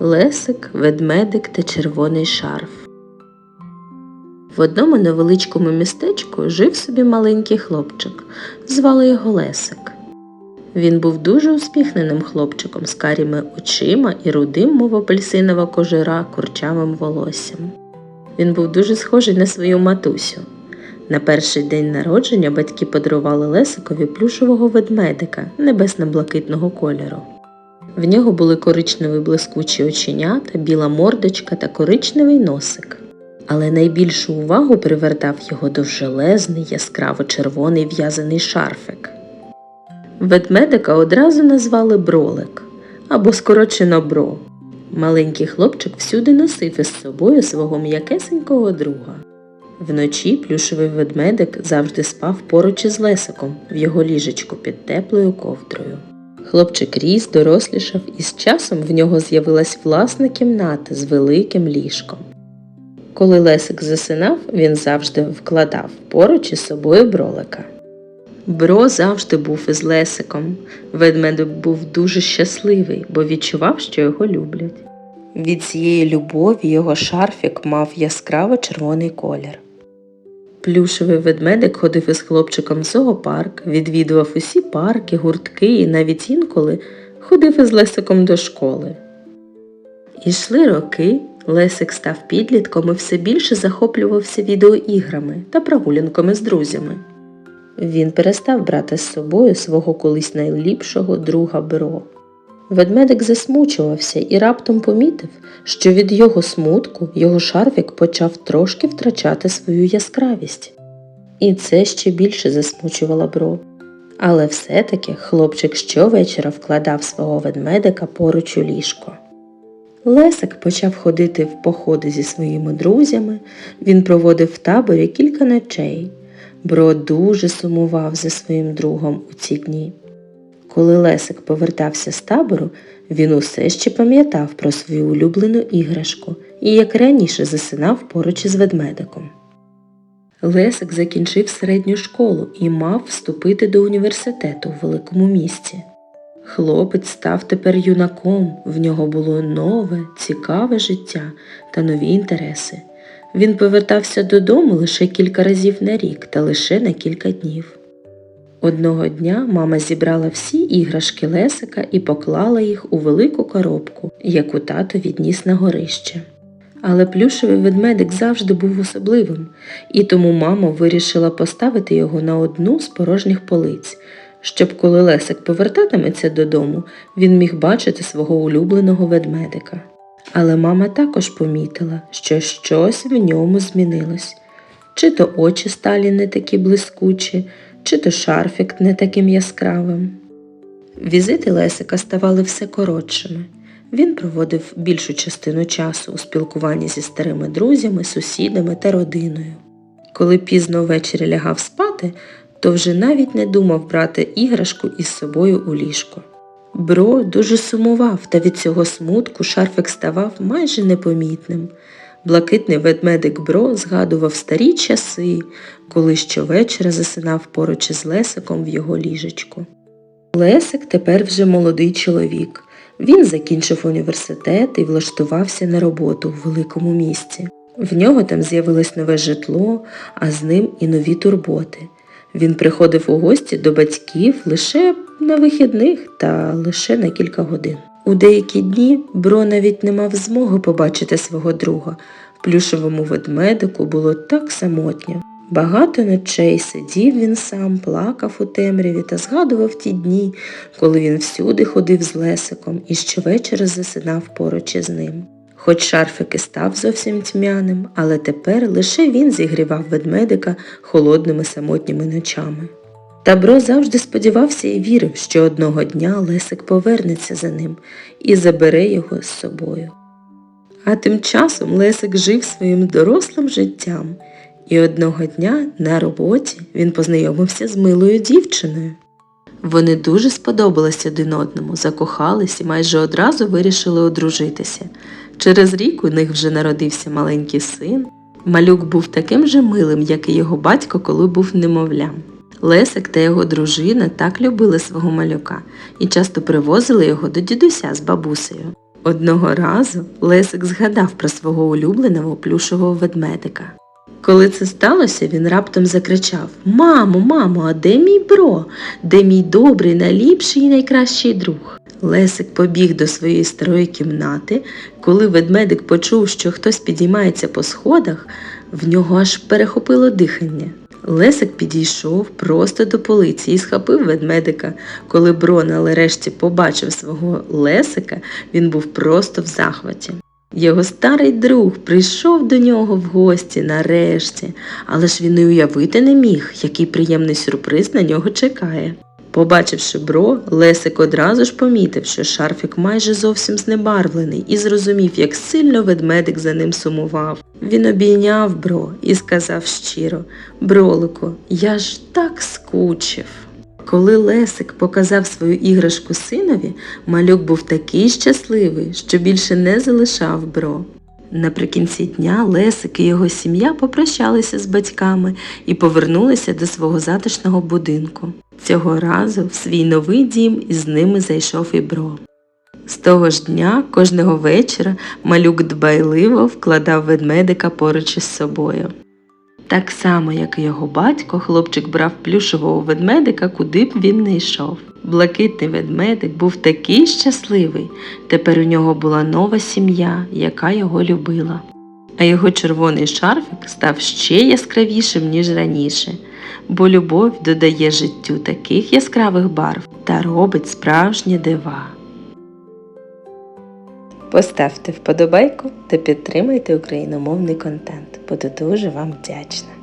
Лесик, ведмедик та червоний шарф. В одному невеличкому містечку жив собі маленький хлопчик. Звали його Лесик. Він був дуже успіхненим хлопчиком з каріми очима і рудим, мов апельсинова кожура, курчавим волоссям. Він був дуже схожий на свою матусю. На перший день народження батьки подарували Лесикові плюшевого ведмедика небесно-блакитного кольору. В нього були коричневі блискучі оченята, біла мордочка та коричневий носик. Але найбільшу увагу привертав його довжелезний яскраво червоний в'язаний шарфик. Ведмедика одразу назвали бролик або скорочено бро. Маленький хлопчик всюди носив із собою свого м'якесенького друга. Вночі плюшевий ведмедик завжди спав поруч із лесиком в його ліжечку під теплою ковдрою. Хлопчик ріс, дорослішав, і з часом в нього з'явилась власна кімната з великим ліжком. Коли Лесик засинав, він завжди вкладав поруч із собою бролика. Бро завжди був із Лесиком. Ведмедик був дуже щасливий, бо відчував, що його люблять. Від цієї любові його шарфік мав яскраво червоний колір. Плюшевий ведмедик ходив із хлопчиком в зоопарк, відвідував усі парки, гуртки і навіть інколи ходив із Лесиком до школи. Ішли роки, Лесик став підлітком і все більше захоплювався відеоіграми та прогулянками з друзями. Він перестав брати з собою свого колись найліпшого друга Бро. Ведмедик засмучувався і раптом помітив, що від його смутку його шарфік почав трошки втрачати свою яскравість. І це ще більше засмучувало Бро. Але все-таки хлопчик щовечора вкладав свого ведмедика поруч у ліжко. Лесик почав ходити в походи зі своїми друзями, він проводив в таборі кілька ночей. Бро дуже сумував за своїм другом у ці дні. Коли Лесик повертався з табору, він усе ще пам'ятав про свою улюблену іграшку і, як раніше, засинав поруч із ведмедиком. Лесик закінчив середню школу і мав вступити до університету в великому місті. Хлопець став тепер юнаком, в нього було нове, цікаве життя та нові інтереси. Він повертався додому лише кілька разів на рік та лише на кілька днів. Одного дня мама зібрала всі іграшки Лесика і поклала їх у велику коробку, яку тато відніс на горище. Але плюшевий ведмедик завжди був особливим, і тому мама вирішила поставити його на одну з порожніх полиць, щоб коли Лесик повертатиметься додому, він міг бачити свого улюбленого ведмедика. Але мама також помітила, що щось в ньому змінилось. Чи то очі сталі не такі блискучі, чи то шарфік не таким яскравим. Візити Лесика ставали все коротшими. Він проводив більшу частину часу у спілкуванні зі старими друзями, сусідами та родиною. Коли пізно ввечері лягав спати, то вже навіть не думав брати іграшку із собою у ліжко. Бро дуже сумував, та від цього смутку шарфик ставав майже непомітним. Блакитний ведмедик Бро згадував старі часи, коли щовечора засинав поруч із Лесиком в його ліжечку. Лесик тепер вже молодий чоловік. Він закінчив університет і влаштувався на роботу в великому місті. В нього там з'явилось нове житло, а з ним і нові турботи. Він приходив у гості до батьків лише на вихідних та лише на кілька годин. У деякі дні Бро навіть не мав змоги побачити свого друга. В плюшевому ведмедику було так самотньо. Багато ночей сидів він сам, плакав у темряві та згадував ті дні, коли він всюди ходив з Лесиком і щовечора засинав поруч із ним. Хоч шарфик і став зовсім тьмяним, але тепер лише він зігрівав ведмедика холодними самотніми ночами. Табро завжди сподівався і вірив, що одного дня Лесик повернеться за ним і забере його з собою. А тим часом Лесик жив своїм дорослим життям, і одного дня на роботі він познайомився з милою дівчиною. Вони дуже сподобались один одному, закохались і майже одразу вирішили одружитися. Через рік у них вже народився маленький син. Малюк був таким же милим, як і його батько, коли був немовлям. Лесик та його дружина так любили свого малюка і часто привозили його до дідуся з бабусею. Одного разу Лесик згадав про свого улюбленого плюшового ведмедика. Коли це сталося, він раптом закричав Мамо, мамо, а де мій бро? Де мій добрий, найліпший і найкращий друг? Лесик побіг до своєї старої кімнати. Коли ведмедик почув, що хтось підіймається по сходах, в нього аж перехопило дихання. Лесик підійшов просто до полиці і схопив ведмедика. Коли Бро нарешті побачив свого Лесика, він був просто в захваті. Його старий друг прийшов до нього в гості нарешті, але ж він і уявити не міг, який приємний сюрприз на нього чекає. Побачивши бро, Лесик одразу ж помітив, що шарфік майже зовсім знебарвлений і зрозумів, як сильно ведмедик за ним сумував. Він обійняв бро і сказав щиро Бролику, я ж так скучив. Коли Лесик показав свою іграшку синові, малюк був такий щасливий, що більше не залишав бро. Наприкінці дня Лесик і його сім'я попрощалися з батьками і повернулися до свого затишного будинку. Цього разу в свій новий дім із ними зайшов і бро. З того ж дня, кожного вечора, малюк дбайливо вкладав ведмедика поруч із собою. Так само, як і його батько, хлопчик брав плюшевого ведмедика, куди б він не йшов. Блакитний ведмедик був такий щасливий. Тепер у нього була нова сім'я, яка його любила. А його червоний шарфик став ще яскравішим, ніж раніше, бо любов додає життю таких яскравих барв та робить справжні дива. Поставте вподобайку та підтримайте україномовний контент. Буду дуже вам вдячна.